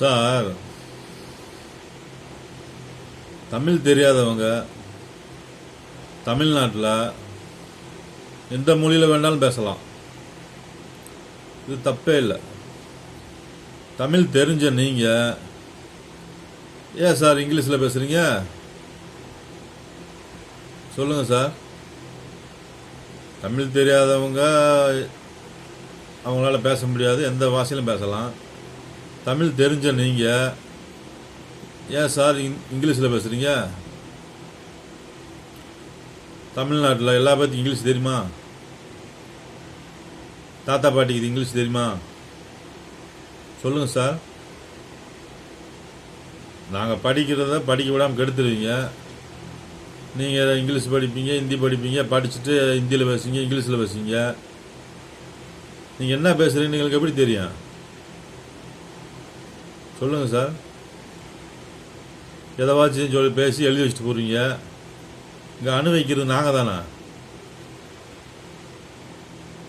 Sir Tamil தெரியாதவங்க தமிழ்நாட்டில் எந்த மொழியில் வேணாலும் பேசலாம். இது தப்பே இல்லை. தமிழ் தெரிஞ்ச நீங்கள் ஏன் சார் இங்கிலீஷில் பேசுகிறீங்க சொல்லுங்கள் சார். தமிழ் தெரியாதவங்க அவங்களால பேச முடியாது எந்த பாஷையிலும் பேசலாம். தமிழ் தெரிஞ்ச நீங்கள் ஏன் சார் இங் இங்கிலீஷில் பேசுகிறீங்க தமிழ்நாட்டில் எல்லா பேர்த்துக்கும் இங்கிலீஷ் தெரியுமா? தாத்தா பாட்டிக்கு இது இங்கிலீஷ் தெரியுமா? சொல்லுங்கள் சார். நாங்கள் படிக்கிறத படிக்க விடாமல் கெடுத்துருவீங்க நீங்கள் இங்கிலீஷ் படிப்பீங்க ஹிந்தி படிப்பீங்க படிச்சுட்டு ஹிந்தியில் பேசுவீங்க இங்கிலீஷில் பேசுவீங்க. நீங்கள் என்ன பேசுகிறீங்கன்னு எங்களுக்கு எப்படி தெரியும்? சொல்லுங்கள் சார். எதவாச்சும் சொல்லி பேசி எழுதி வச்சுட்டு போகிறீங்க இங்கே அணு வைக்கிறது நாங்கள் தானே?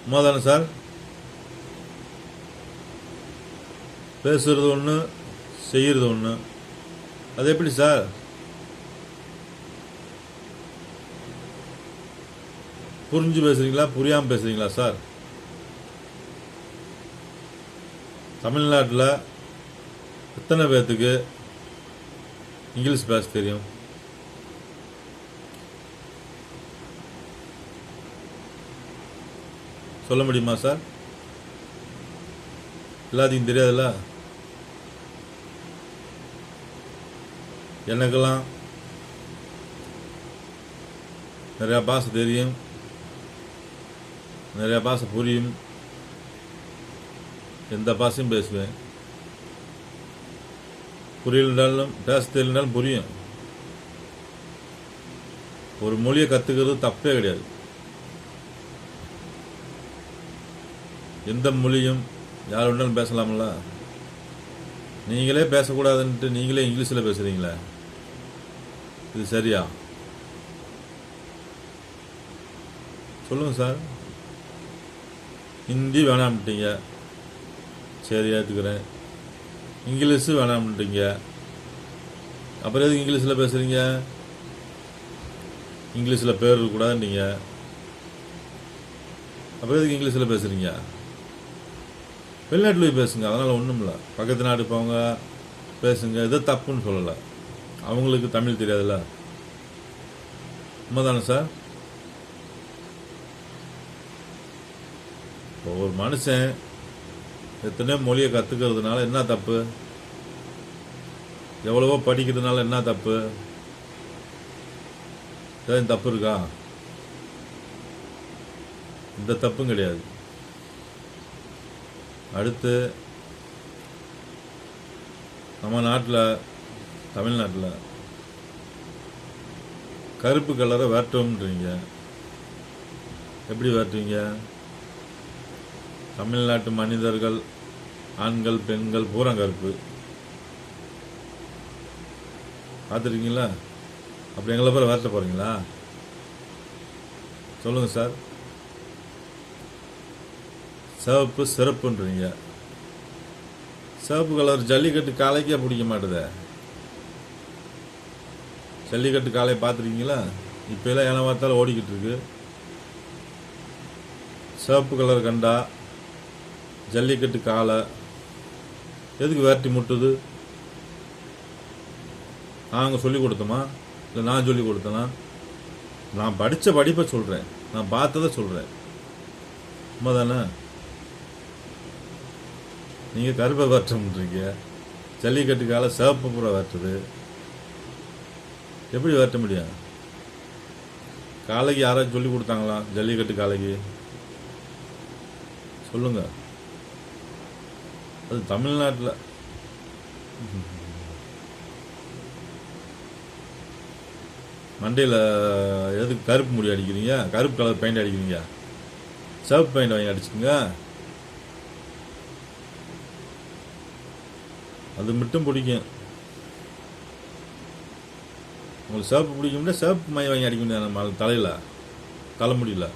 அம்மா தானே சார்? பேசுறது ஒன்று செய்கிறது ஒன்று அது எப்படி சார்? புரிஞ்சு பேசுறீங்களா புரியாமல் பேசுறீங்களா சார்? தமிழ்நாட்டில் எத்தனை பேர்த்துக்கு இங்கிலீஷ் பேச தெரியும்? சொல்ல முடியுமா சார்? எல்லாத்தையும் தெரியாதுல்ல? எனக்கெல்லாம் நிறையா பாஷை தெரியும். நிறையா பாஷை புரியும். எந்த பாஷையும் பேசுவேன். புரியலனாலும் பேச தெரியலனாலும் புரியும். ஒரு மொழியை கற்றுக்கிறது தப்பே கிடையாது. எந்த மொழியும் யார் வேணாலும் பேசலாம்ல நீங்களே பேசக்கூடாதுன்ட்டு நீங்களே இங்கிலீஷில் பேசுகிறீங்களே இது சரியா? சொல்லுங்கள் சார். ஹிந்தி வேணாம்ட்டீங்க. சரி ஏற்றுக்கிறேன் இங்கிலீஷு வேணாம்ன்றீங்க அப்புறம் எதுக்கு இங்கிலீஷில் பேசுகிறீங்க இங்கிலீஷில் பேர் இருக்கக்கூடாதுன்றீங்க. அப்புறம் எதுக்கு இங்கிலீஷில் பேசுகிறீங்க வெளிநாட்டில் போய் பேசுங்க அதனால் ஒன்றும் இல்லை பக்கத்து நாடு போங்க பேசுங்க இதை தப்புன்னு சொல்லலை. அவங்களுக்கு தமிழ் தெரியாதுல்ல. உண்மைதானே சார்? இப்போ ஒரு மனுஷன் எத்தனையோ மொழியை கற்றுக்கிறதுனால என்ன தப்பு? எவ்வளவோ படிக்கிறதுனால என்ன தப்பு? ஏதாவது தப்பு இருக்கா? இந்த தப்பும் கிடையாது. அடுத்து நம்ம நாட்டில் தமிழ்நாட்டில் கருப்பு கலரை வேட்டோம்ன்றீங்க. எப்படி வேட்டுவீங்க தமிழ்நாட்டு மனிதர்கள் ஆண்கள் பெண்கள் பூரா கருப்பு பார்த்துருக்கீங்களா? அப்படி எங்களை பேர் வரட்ட போகிறீங்களா சொல்லுங்கள் சார். சிவப்பு சிறப்புன்றீங்க. சிவப்பு கலர் ஜல்லிக்கட்டு காளைக்கே பிடிக்க மாட்டுதே. ஜல்லிக்கட்டு காளையை பார்த்துருக்கீங்களா? இப்போலாம் ஏன பார்த்தாலும் ஓடிக்கிட்டு இருக்கு. சிவப்பு கலர் கண்டா ஜல்லிக்கட்டு காளை எதுக்கு வேட்டி முட்டுது? நாங்கள் சொல்லி கொடுத்தோமா இல்லை நான் சொல்லி கொடுத்தேனா நான் படித்த படிப்பை சொல்கிறேன் நான் பார்த்ததை சொல்கிறேன் உண்மை தானே நீங்கள் கருப்பை வேற்றம்ன்றீங்க ஜல்லிக்கட்டு காலை சிவப்பு புற வேற்றுது எப்படி வேற்ற முடியும்? காலைக்கு யாராச்சும் சொல்லி கொடுத்தாங்களா? ஜல்லிக்கட்டு காளைக்கு சொல்லுங்கள் அது தமிழ்நாட்டில். மண்டையில் எதுக்கு கருப்பு முடி அடிக்கிறீங்க? கருப்பு கலர் பெயிண்ட் அடிக்கிறீங்க? சிவப்பு பெயிண்ட் வாங்கி அடிச்சுக்கோங்க. அது மட்டும் பிடிக்கும். உங்களுக்கு சிவப்பு பிடிக்கும்னா சிவப்பு மை வாங்கி அடிக்க முடியாது நம்ம தலையில் தலைமுடியில்.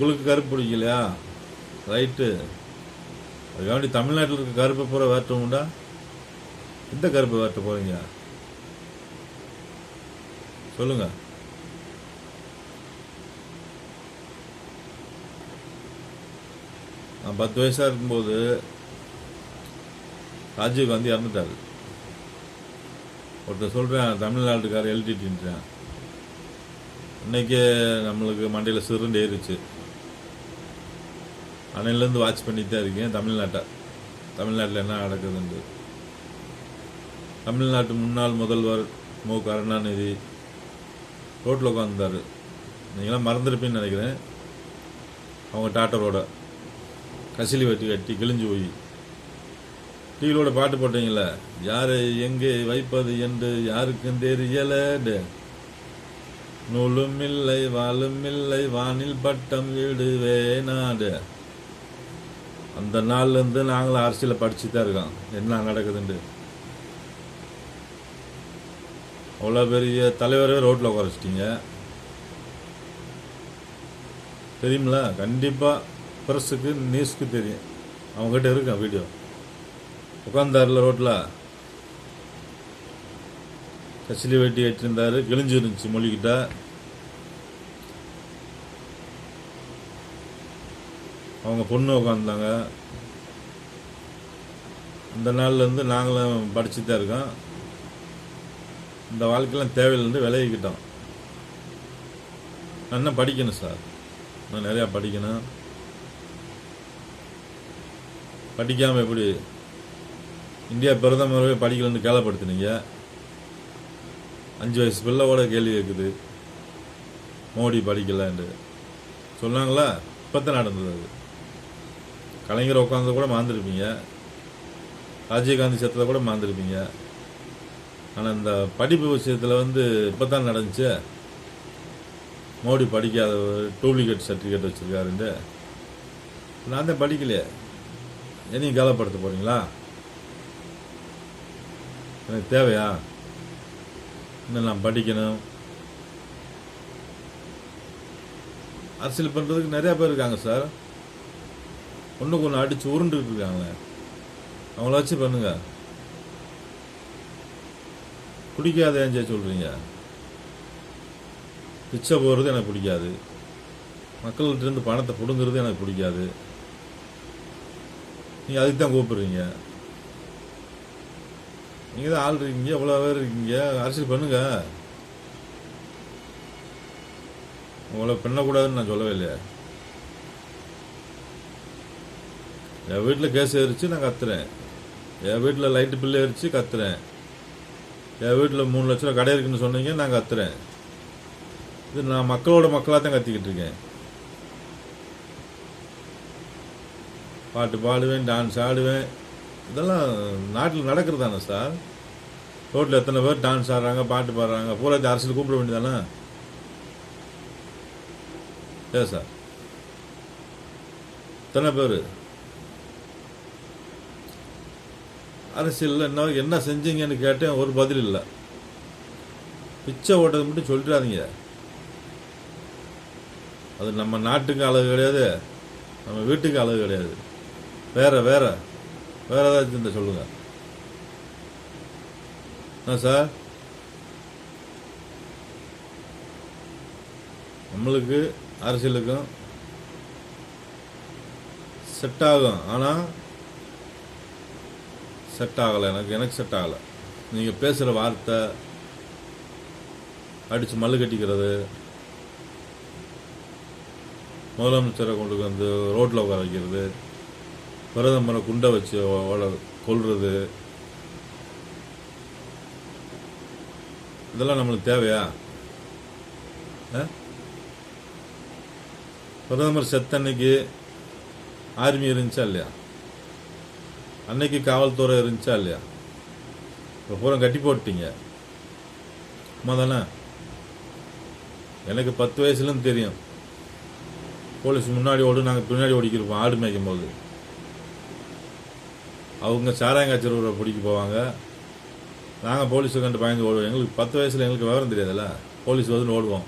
உங்களுக்கு கருப்பு பிடிக்கலையா? ரைட்டு அதுக்காண்டி தமிழ்நாட்டில் இருக்க கருப்பை பூரா வேற்ற உண்டா? எந்த கருப்பை வேற்ற போறீங்க. சொல்லுங்க. நான் பத்து வயசா இருக்கும்போது ராஜீவ் காந்தி இறந்துட்டாரு. ஒருத்தர் சொல்றேன் தமிழ்நாட்டுக்காரர் எழுதிட்டுன்றேன் இன்னைக்கு நம்மளுக்கு மண்டையில் சிறுண்டு ஏறிச்சு அன்னையிலேருந்து வாட்ச் பண்ணிட்டு தான் இருக்கேன் தமிழ்நாட்டை. தமிழ்நாட்டில் என்ன நடக்குதுண்டு தமிழ்நாட்டு முன்னாள் முதல்வர் மு. கருணாநிதி ரோட்டில் உட்காந்துருந்தார் நீங்களாம் மறந்துருப்பீன்னு நினைக்கிறேன். அவங்க டாட்டரோட கசிலி வெட்டி கட்டி கிழிஞ்சு போய். டிவியோட பாட்டு போட்டீங்களே யார் எங்கே வைப்பது என்று யாருக்கும் தெரியலடு. நூலும் இல்லை வாழும் இல்லை வானில் பட்டம் விடுவேனாடு அந்த நாள்லேருந்து நாங்களும் அரசியலை படிச்சு தான் இருக்கோம். என்ன நடக்குதுன்ட்டு. அவ்வளோ பெரிய தலைவரே ரோட்டில் உட்கார வச்சிட்டீங்க. தெரியுமில கண்டிப்பாக ப்ரெஸ்ஸுக்கு நியூஸ்க்கு தெரியும். அவங்ககிட்ட இருக்கான் வீடியோ? உட்காந்தாருல ரோட்டில். கச்சிலி வெட்டி வச்சிருந்தாரு கிழிஞ்சு இருந்துச்சு மொழிக்கிட்ட. அவங்க பொண்ணு உட்காந்தாங்க இந்த நாள்லேருந்து நாங்களும் படிச்சு தான் இருக்கோம். இந்த வாழ்க்கையெல்லாம் தேவையிலேருந்து விலகிக்கிட்டோம். நான் என்ன படிக்கணும் சார். நான் நிறையா படிக்கணும். படிக்காமல் எப்படி இந்தியா பிரதமரவே படிக்கலன்னு கேளப்படுத்துனீங்க அஞ்சு வயசு பிள்ளையோட கேள்வி இருக்குது மோடி படிக்கலான்ட்டு சொன்னாங்களா? இப்போ தான் நடந்தது அது. கலைஞர் உட்காந்து கூட மாந்திருப்பீங்க ராஜீவ்காந்தி செத்ததை கூட மாந்திருப்பீங்க ஆனால் இந்த படிப்பு விஷயத்தில் வந்து இப்போ தான் நடந்துச்சு. மோடி படிக்காத டூப்ளிகேட் சர்டிஃபிகேட் வச்சுருக்காருன்ட்டு. நான் தான் படிக்கலையே. என்னையும் கேலப்படுத்த போகிறீங்களா எனக்கு தேவையா? இன்னும் நான் படிக்கணும்? அரசியல் பண்ணுறதுக்கு நிறையா பேர் இருக்காங்க சார். ஒன்றுக்கு ஒன்று அடித்து உருண்டுட்டு இருக்காங்க அவங்கள வச்சு பண்ணுங்க. பிடிக்காத ஏன் சொல்கிறீங்க பிச்சை போகிறது எனக்கு பிடிக்காது. மக்கள்கிட்டருந்து பணத்தை பிடுங்குறது எனக்கு பிடிக்காது. நீங்கள் அதுக்கு தான் கூப்பிடுறீங்க. நீங்கள் தான் ஆள் இருக்கீங்க எவ்வளோ பேர் இருக்கீங்க. அரசியல் பண்ணுங்க. உங்களை பண்ணக்கூடாதுன்னு நான் சொல்லவே இல்லையா. என் வீட்டில் கேஸ் ஏறிச்சு நான் கத்துறேன். என் வீட்டில் லைட்டு பில்லு ஏறிச்சு கத்துறேன். என் வீட்டில் மூணு லட்ச ரூபா கடை இருக்குன்னு சொன்னீங்க நான் கத்துறேன். இது நான் மக்களோட மக்களாக தான் கத்திக்கிட்டு இருக்கேன். பாட்டு பாடுவேன் டான்ஸ் ஆடுவேன். இதெல்லாம் நாட்டில் நடக்கிறது தானே சார்? ரோட்டில் எத்தனை பேர் டான்ஸ் ஆடுறாங்க பாட்டு பாடுறாங்க பூரா அரசியல் கூப்பிட வேண்டியதானே? ஏ சார்? எத்தனை பேர்? அரசியலில் என்ன என்ன செஞ்சீங்கன்னு கேட்டேன் ஒரு பதில் இல்லை. பிச்சை ஓட்டது மட்டும் சொல்லிடாதீங்க. அது நம்ம நாட்டுக்கு அழகு கிடையாது நம்ம வீட்டுக்கு அழகு கிடையாது. வேற வேற வேற ஏதாச்சும் இந்த சொல்லுங்க. என்ன சார்? நம்மளுக்கு அரசியலுக்கும் செட் ஆகும். ஆனால் செட் ஆகலை. எனக்கு எனக்கு செட் ஆகலை. நீங்கள் பேசுகிற வார்த்தை அடித்து மல்லு கட்டிக்கிறது முதலமைச்சரை கொண்டு வந்து ரோட்டில் உட்கார வைக்கிறது பிரதமரை குண்டை வச்சு ஓட இதெல்லாம் நம்மளுக்கு தேவையா? ஆ? பிரதமர் செத்தன்னைக்கு ஆர்மி இருந்துச்சா இல்லையா? அன்னைக்கு காவல்துறை இருந்துச்சா இல்லையா? இப்போ பூரா கட்டி போட்டீங்க அம்மா தானே? எனக்கு பத்து வயசுலேருந்து தெரியும். போலீஸ் முன்னாடி ஓடு நாங்கள் பின்னாடி ஓடிக்கிருப்போம் ஆடு மேய்க்கும் போது. அவங்க சாராயங்காய்ச்சல் பிடிக்க போவாங்க. நாங்கள் போலீஸை கண்டு பயந்து ஓடுவோம். எங்களுக்கு பத்து வயசில் எங்களுக்கு விவரம் தெரியாதுல்ல? போலீஸ் வந்து ஓடுவோம்.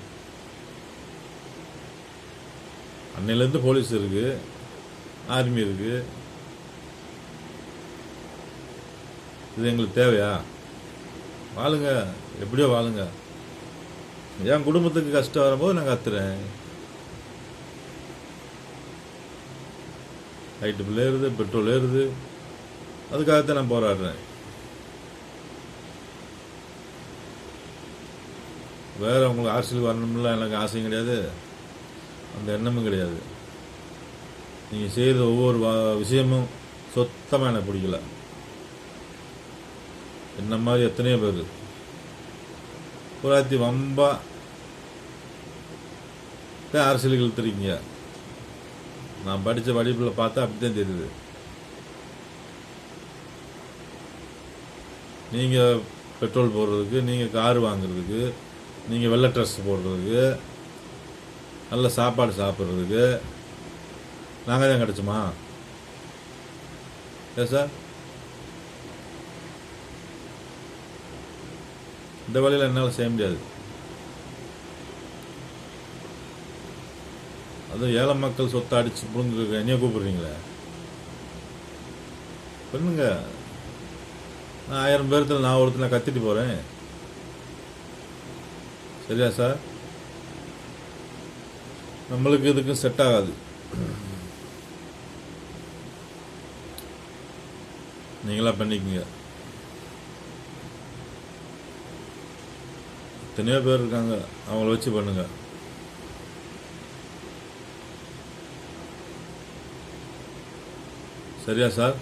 அன்னையிலேருந்து போலீஸ் இருக்குது ஆர்மி இருக்குது இது எங்களுக்கு தேவையா? வாழுங்க. எப்படியோ வாழுங்க. என் குடும்பத்துக்கு கஷ்டம் வரும்போது நான் கத்துறேன். லைட்டு பில் ஏறுது பெட்ரோல் ஏறுது. அதுக்காகத்தான் நான் போராடுறேன். வேற உங்களுக்கு அரசியல் வரணும்லாம் எனக்கு ஆசையும் கிடையாது. அந்த எண்ணமும் கிடையாது. நீங்கள் செய்கிற ஒவ்வொரு வா- விஷயமும் சுத்தமாக எனக்கு பிடிக்கல. என்ன மாதிரி எத்தனையோ பேர். புறாத்தி வம்பா. தான் அரசியலுக்கு இழுத்துருக்கீங்க நான் படித்த படிப்பில் பார்த்தா அப்படித்தான் தெரியுது. நீங்கள் பெட்ரோல் போடுறதுக்கு நீங்கள் கார் வாங்குறதுக்கு நீங்கள் வெள்ளை ட்ரெஸ் போடுறதுக்கு நல்ல சாப்பாடு சாப்பிட்றதுக்கு நாங்கள் தான் கிடச்சோமா? ஏ சார்? இந்த வேலையில் என்னால் செய்ய முடியாது. அதுவும் ஏழை மக்கள் சொத்தை அடிச்சு புடுங்க என்னைய கூப்பிடுறீங்களே? பண்ணுங்க நான் ஆயிரம் பேர்த்துல நான் ஒருத்தனை கத்திட்டு போகிறேன் சரியா சார்? நம்மளுக்கு இதுக்கும் செட் ஆகாது. நீங்களா பண்ணிக்கங்க. எத்தனையோ பேர் இருக்காங்க. அவங்கள வச்சு பண்ணுங்க. சரியா சார்?